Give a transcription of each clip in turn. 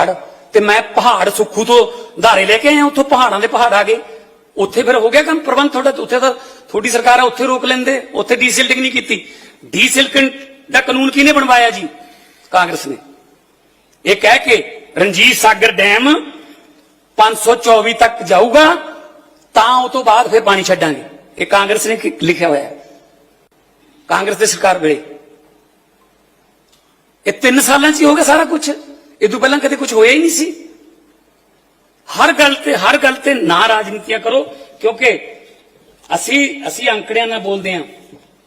ਹੜ। ਤੇ ਮੈਂ ਪਹਾੜ ਸੁੱਖੂ ਤੋਂ ਧਾਰੇ ਲੈ ਕੇ ਆਇਆ, ਉੱਥੋਂ ਪਹਾੜਾਂ ਦੇ ਪਹਾੜ ਆ ਗਏ। ਉੱਥੇ ਫਿਰ ਹੋ ਗਿਆ ਕੰਮ ਪ੍ਰਬੰਧ ਤੁਹਾਡਾ ਉੱਥੇ ਤਾਂ ਤੁਹਾਡੀ ਸਰਕਾਰ ਆ, ਉੱਥੇ ਰੋਕ ਲੈਂਦੇ। ਉੱਥੇ ਡੀਸਿਲਟਿੰਗ ਨਹੀਂ ਕੀਤੀ। ਡੀਸਿਲਟਿੰਗ ਦਾ ਕਾਨੂੰਨ ਕਿਹਨੇ ਬਣਵਾਇਆ ਜੀ? ਕਾਂਗਰਸ ਨੇ। ਇਹ ਕਹਿ ਕੇ ਰਣਜੀਤ ਸਾਗਰ ਡੈਮ 524 ਤੱਕ ਜਾਊਗਾ, ਤਾਂ ਉਹ ਤੋਂ ਬਾਅਦ ਫਿਰ ਪਾਣੀ ਛੱਡਾਂਗੇ। ਇਹ ਕਾਂਗਰਸ ਨੇ ਲਿਖਿਆ ਹੋਇਆ। ਕਾਂਗਰਸ ਦੀ ਸਰਕਾਰ ਵੇਲੇ। ਇਹ 3 ਸਾਲਾਂ 'ਚ ਹੀ ਹੋ ਗਿਆ ਸਾਰਾ ਕੁਝ ਇਹ ਤੋਂ ਪਹਿਲਾਂ ਕਦੇ ਕੁਝ ਹੋਇਆ ਹੀ ਨਹੀਂ ਸੀ। ਹਰ ਗੱਲ ਤੇ, ਹਰ ਗੱਲ ਤੇ ਨਾ ਰਾਜਨੀਤੀਆਂ ਕਰੋ, ਕਿਉਂਕਿ ਅਸੀਂ ਅਸੀਂ ਅੰਕੜਿਆਂ ਨਾਲ ਬੋਲਦੇ ਆਂ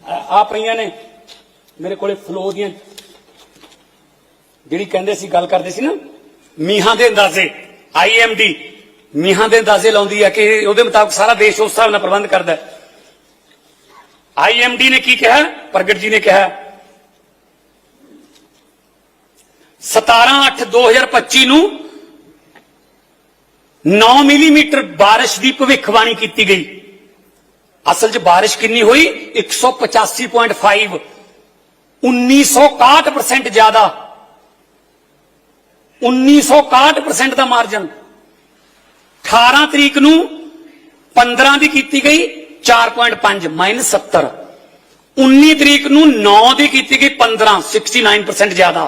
ਆ- ਆ ਪਈਆਂ ਨੇ, ਮੇਰੇ ਕੋਲੇ ਫਲੋ ਦੀਆਂ ਜਿਹੜੀ ਕਹਿੰਦੇ ਸੀ, ਗੱਲ ਕਰਦੇ ਸੀ ਨਾ, ਮੀਹਾਂ ਦੇ ਅੰਦਾਜ਼ੇ ਆਈਐਮਡੀ ਮੀਹਾਂ ਦੇ ਅੰਦਾਜ਼ੇ ਲਾਉਂਦੀ ਹੈ ਕਿ ਉਹਦੇ ਮੁਤਾਬਕ ਸਾਰਾ ਦੇਸ਼ ਉਸ ਹਿਸਾਬ ਨਾਲ ਪ੍ਰਬੰਧ ਕਰਦਾ ਹੈ। ਆਈਐਮਡੀ ਨੇ ਕੀ ਕਿਹਾ? ਪ੍ਰਗਟ ਜੀ ਨੇ ਕਿਹਾ 17/8/2025 ਨੂੰ 9 ਮਿਲੀਮੀਟਰ ਬਾਰਿਸ਼ ਦੀ ਭਵਿੱਖਬਾਣੀ ਕੀਤੀ ਗਈ। ਅਸਲ 'ਚ ਬਾਰਿਸ਼ ਕਿੰਨੀ ਹੋਈ? 185.5 1961% ਜ਼ਿਆਦਾ। 1961% ਦਾ ਮਾਰਜਨ 18 ਤਰੀਕ ਨੂੰ 15 ਦੀ ਕੀਤੀ ਗਈ 4.5 ਮਾਈਨਸ 70 19 ਤਰੀਕ ਨੂੰ 9 ਦੀ ਕੀਤੀ ਗਈ 15 69% ਜ਼ਿਆਦਾ।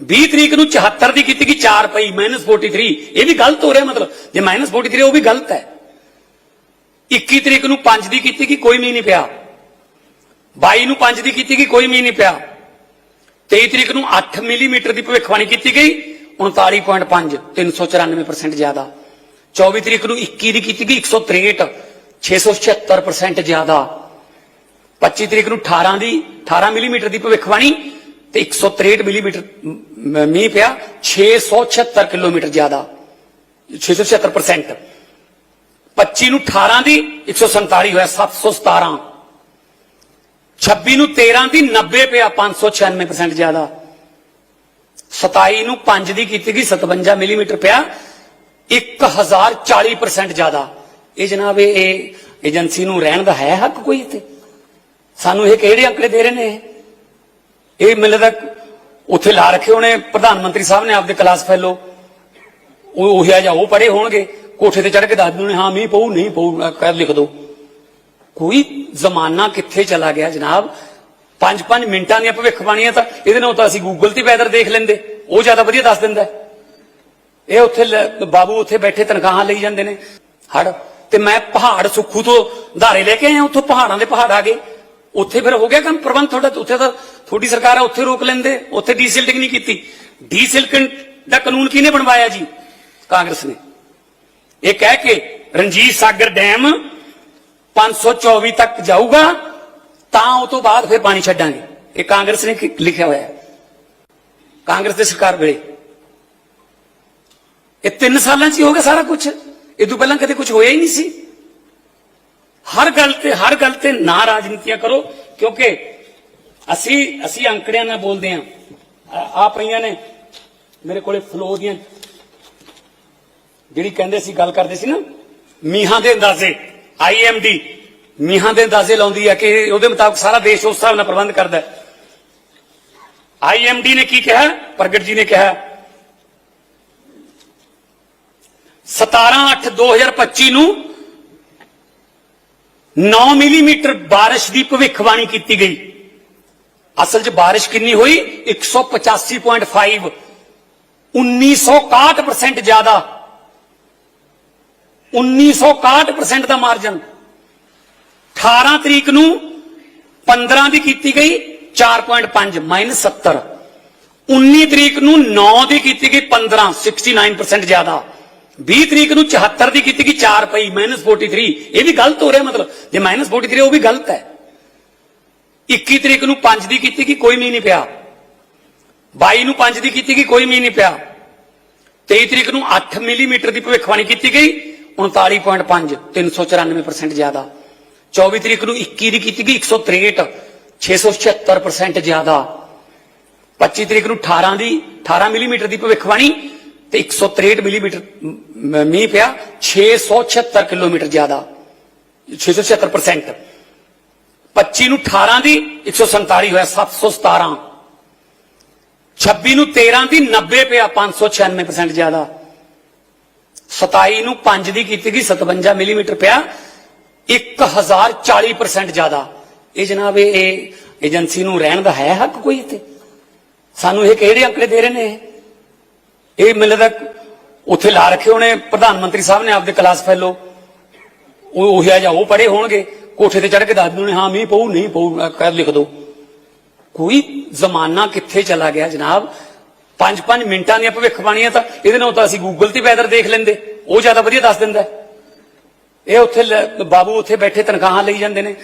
20 ਤਰੀਕ ਨੂੰ 74 ਦੀ ਕੀਤੀ ਗਈ 4 ਪਈ ਮਾਈਨਸ 43 ਇਹ ਵੀ ਗਲਤ ਹੋ ਰਿਹਾ ਮਤਲਬ। ਜੇ ਮਾਈਨਸ 43 ਉਹ ਵੀ ਗਲਤ ਹੈ। 21 ਤਰੀਕ ਨੂੰ 5 ਦੀ ਕੀਤੀ ਗਈ, ਕੋਈ ਮੀਂਹ ਨਹੀਂ ਪਿਆ। 22 ਨੂੰ 5 ਦੀ ਕੀਤੀ ਗਈ, ਕੋਈ ਮੀਂਹ ਨਹੀਂ ਪਿਆ। 23 ਤਰੀਕ ਨੂੰ 8 ਮਿਲੀਮੀਟਰ ਦੀ ਭਵਿੱਖਬਾਣੀ ਕੀਤੀ ਗਈ 39.5 394% ਜ਼ਿਆਦਾ। 24 ਤਰੀਕ ਨੂੰ 21 ਦੀ ਕੀਤੀ ਗਈ 163 676% ਜ਼ਿਆਦਾ। 25 ਤਰੀਕ ਨੂੰ 18 ਦੀ 18 ਮਿਲੀਮੀਟਰ ਦੀ ਭਵਿੱਖਬਾਣੀ ਤੇ 163 ਮਿਲੀਮੀਟਰ ਮੀਂਹ ਪਿਆ 676 ਕਿਲੋਮੀਟਰ ਜ਼ਿਆਦਾ। 676% 25 ਨੂੰ 18 ਦੀ 147 ਹੋਇਆ 717 26 ਨੂੰ 13 ਦੀ 90 ਪਿਆ 596% ਜ਼ਿਆਦਾ। 27 ਨੂੰ 5 ਦੀ ਕੀਤੀ ਗਈ 57 ਮਿਲੀਮੀਟਰ ਪਿਆ 1040% ਜ਼ਿਆਦਾ। ਇਹ ਜਨਾਬ, ਇਹ ਏਜੰਸੀ ਨੂੰ ਰਹਿਣ ਦਾ ਹੈ ਹੱਕ ਕੋਈ ਇੱਥੇ? ਸਾਨੂੰ ਇਹ ਕਿਹੜੇ ਅੰਕੜੇ ਦੇ ਰਹੇ ਨੇ ਇਹ? ਇਹ ਮੈਨੂੰ ਲੱਗਦਾ ਉੱਥੇ ਲਾ ਰੱਖੇ ਉਹਨੇ ਪ੍ਰਧਾਨ ਮੰਤਰੀ ਸਾਹਿਬ ਨੇ ਆਪਦੇ ਕਲਾਸ ਫੈਲੋ ਉਹ ਉਹ ਜਾਂ ਉਹ ਪੜੇ ਹੋਣਗੇ, ਕੋਠੇ ਤੇ ਚੜ ਕੇ ਦੱਸ ਦਿੰਦੇ ਹਾਂ, ਮੀਂਹ ਪਊ, ਨਹੀਂ ਪਊ, ਅਹ ਲਿਖ ਦੋ। ਕੋਈ ਜ਼ਮਾਨਾ ਕਿੱਥੇ ਚਲਾ ਗਿਆ ਜਨਾਬ? 5-5 ਮਿੰਟਾਂ ਦੀਆਂ ਭਵਿੱਖਬਾਣੀਆਂ ਤਾਂ ਇਹਦੇ ਨਾਲ ਤਾਂ ਅਸੀਂ ਗੂਗਲ ਤੇ ਵੈਦਰ ਦੇਖ ਲੈਂਦੇ। ਉਹ ਜ਼ਿਆਦਾ ਵਧੀਆ ਦੱਸ ਦਿੰਦਾ। ਇਹ ਉੱਥੇ ਲੈ- ਬਾਬੂ ਉੱਥੇ ਬੈਠੇ ਤਨਖਾਹਾਂ ਲਈ ਜਾਂਦੇ ਨੇ। ਹੜ, ਤੇ ਮੈਂ ਪਹਾੜ ਸੁੱਖੂ ਤੋਂ ਧਾਰੇ ਲੈ ਕੇ ਆਇਆ, ਉੱਥੋਂ ਪਹਾੜਾਂ ਦੇ ਪਹਾੜ ਆ ਗਏ। ਉੱਥੇ ਫਿਰ ਹੋ ਗਿਆ ਕੰਮ ਪ੍ਰਬੰਧ ਤੁਹਾਡਾ ਉੱਥੇ ਤਾਂ ਤੁਹਾਡੀ ਸਰਕਾਰ ਆ, ਉੱਥੇ ਰੋਕ ਲੈਂਦੇ, ਉੱਥੇ ਡੀਸਿਲਟਿੰਗ ਨਹੀਂ ਕੀਤੀ। ਡੀਸਿਲਟਿੰਗ ਦਾ ਕਾਨੂੰਨ ਕਿਹਨੇ ਬਣਵਾਇਆ ਜੀ? ਕਾਂਗਰਸ ਨੇ। ਇਹ ਕਹਿ ਕੇ ਰਣਜੀਤ ਸਾਗਰ ਡੈਮ 524 ਤੱਕ ਜਾਊਗਾ, ਤਾਂ ਉਹ ਤੋਂ ਬਾਅਦ ਫਿਰ ਪਾਣੀ ਛੱਡਾਂਗੇ। ਇਹ ਕਾਂਗਰਸ ਨੇ ਲਿਖਿਆ ਹੋਇਆ ਹੈ। ਕਾਂਗਰਸ ਦੇ ਸਰਕਾਰ ਵੇਲੇ। ਇਹ 3 ਸਾਲਾਂ 'ਚ ਹੀ ਹੋ ਗਿਆ ਸਾਰਾ ਕੁਝ ਇਹ ਤੋਂ ਪਹਿਲਾਂ ਕਦੇ ਕੁਝ ਹੋਇਆ ਹੀ ਨਹੀਂ ਸੀ। ਹਰ ਗੱਲ ਤੇ, ਹਰ ਗੱਲ ਤੇ ਨਾ ਰਾਜਨੀਤੀਆਂ ਕਰੋ, ਕਿਉਂਕਿ ਅਸੀਂ ਅਸੀਂ ਅੰਕੜਿਆਂ ਨਾਲ ਬੋਲਦੇ ਆਂ ਆ- ਆ ਪਈਆਂ ਨੇ ਮੇਰੇ ਕੋਲੇ ਫਲੋ ਦੀਆਂ, ਜਿਹੜੀ ਕਹਿੰਦੇ ਸੀ, ਗੱਲ ਕਰਦੇ ਸੀ ਨਾ, ਮੀਹਾਂ ਦੇ ਅੰਦਾਜ਼ੇ ਆਈਐਮਡੀ ਮੀਹਾਂ ਦੇ ਅੰਦਾਜ਼ੇ ਲਾਉਂਦੀ ਹੈ ਕਿ ਉਹਦੇ ਮੁਤਾਬਕ ਸਾਰਾ ਦੇਸ਼ ਉਸ ਹਿਸਾਬ ਨਾਲ ਪ੍ਰਬੰਧ ਕਰਦਾ ਹੈ। ਆਈਐਮਡੀ ਨੇ ਕੀ ਕਿਹਾ? ਪ੍ਰਗਟ ਜੀ ਨੇ ਕਿਹਾ 17/8/2025 ਨੂੰ 9 ਮਿਲੀਮੀਟਰ ਬਾਰਿਸ਼ ਦੀ ਭਵਿੱਖਬਾਣੀ ਕੀਤੀ ਗਈ। ਅਸਲ 'ਚ ਬਾਰਿਸ਼ ਕਿੰਨੀ ਹੋਈ? 185.5 1961% ਜ਼ਿਆਦਾ। 1961% ਦਾ ਮਾਰਜਨ 18 ਤਰੀਕ ਨੂੰ 15 ਦੀ ਕੀਤੀ ਗਈ 4.5 ਮਾਈਨਸ 70 19 ਤਰੀਕ ਨੂੰ 9 ਦੀ ਕੀਤੀ ਗਈ 15 69% ਜ਼ਿਆਦਾ। 20 ਤਰੀਕ ਨੂੰ 74 ਦੀ ਕੀਤੀ ਗਈ 4 ਪਈ ਮਾਈਨਸ 43 ਇਹ ਵੀ ਗਲਤ ਹੋ ਰਿਹਾ ਮਤਲਬ। ਜੇ ਮਾਈਨਸ 43 ਉਹ ਵੀ ਗਲਤ ਹੈ। 21 ਤਰੀਕ ਨੂੰ 5 ਦੀ ਕੀਤੀ ਗਈ, ਕੋਈ ਮੀਂਹ ਨਹੀਂ ਪਿਆ। 22 ਨੂੰ 5 ਦੀ ਕੀਤੀ ਗਈ, ਕੋਈ ਮੀਂਹ ਨਹੀਂ ਪਿਆ। 23 ਤਰੀਕ ਨੂੰ 8 ਮਿਲੀਮੀਟਰ ਦੀ ਭਵਿੱਖਬਾਣੀ ਕੀਤੀ ਗਈ 39.5 394% ਜ਼ਿਆਦਾ। 24 ਤਰੀਕ ਨੂੰ 21 ਦੀ ਕੀਤੀ ਗਈ 163 676% ਜ਼ਿਆਦਾ। 25 ਤਰੀਕ ਨੂੰ 18 ਦੀ 18 ਮਿਲੀਮੀਟਰ ਦੀ ਭਵਿੱਖਬਾਣੀ ਤੇ 163 ਮਿਲੀਮੀਟਰ ਮੀਂਹ ਪਿਆ 676 ਕਿਲੋਮੀਟਰ ਜ਼ਿਆਦਾ। 676% 25 ਨੂੰ 18 ਦੀ 147 ਹੋਇਆ 717 26 ਨੂੰ 13 ਦੀ 90 ਪਿਆ 596% ਜ਼ਿਆਦਾ। 27 ਨੂੰ 5 ਦੀ ਕੀਤੀ ਗਈ 57 ਮਿਲੀਮੀਟਰ ਪਿਆ 1040% ਜ਼ਿਆਦਾ। ਇਹ ਜਨਾਬ, ਇਹ ਏਜੰਸੀ ਨੂੰ ਰਹਿਣ ਦਾ ਹੈ ਹੱਕ ਕੋਈ ਇੱਥੇ? ਸਾਨੂੰ ਇਹ ਕਿਹੜੇ ਅੰਕੜੇ ਦੇ ਰਹੇ ਨੇ ਇਹ? ਇਹ ਮੈਨੂੰ ਲੱਗਦਾ ਉੱਥੇ ਲਾ ਰੱਖੇ ਹੋਣੇ, ਪ੍ਰਧਾਨ ਮੰਤਰੀ ਸਾਹਿਬ ਨੇ ਆਪਦੇ ਕਲਾਸ ਫੈਲੋ ਉਹ ਉਹ ਜਾਂ ਉਹ ਪੜੇ ਹੋਣਗੇ, ਕੋਠੇ ਤੇ ਚੜ ਕੇ ਦੱਸ ਦਿੰਦੇ ਹਾਂ, ਮੀਂਹ ਪਊ, ਨਹੀਂ ਪਊ, ਅਹ ਕਰ ਲਿਖ ਦੋ। ਕੋਈ ਜ਼ਮਾਨਾ ਕਿੱਥੇ ਚਲਾ ਗਿਆ ਜਨਾਬ? 5-5 ਮਿੰਟਾਂ ਦੀਆਂ ਭਵਿੱਖਬਾਣੀਆਂ ਤਾਂ ਇਹਦੇ ਨਾਲ ਤਾਂ ਅਸੀਂ ਗੂਗਲ ਤੇ ਵੈਦਰ ਦੇਖ ਲੈਂਦੇ। ਉਹ ਜ਼ਿਆਦਾ ਵਧੀਆ ਦੱਸ ਦਿੰਦਾ। ਇਹ ਉੱਥੇ ਬਾਬੂ ਉੱਥੇ ਬੈਠੇ ਤਨਖਾਹਾਂ ਲਈ ਜਾਂਦੇ ਨੇ।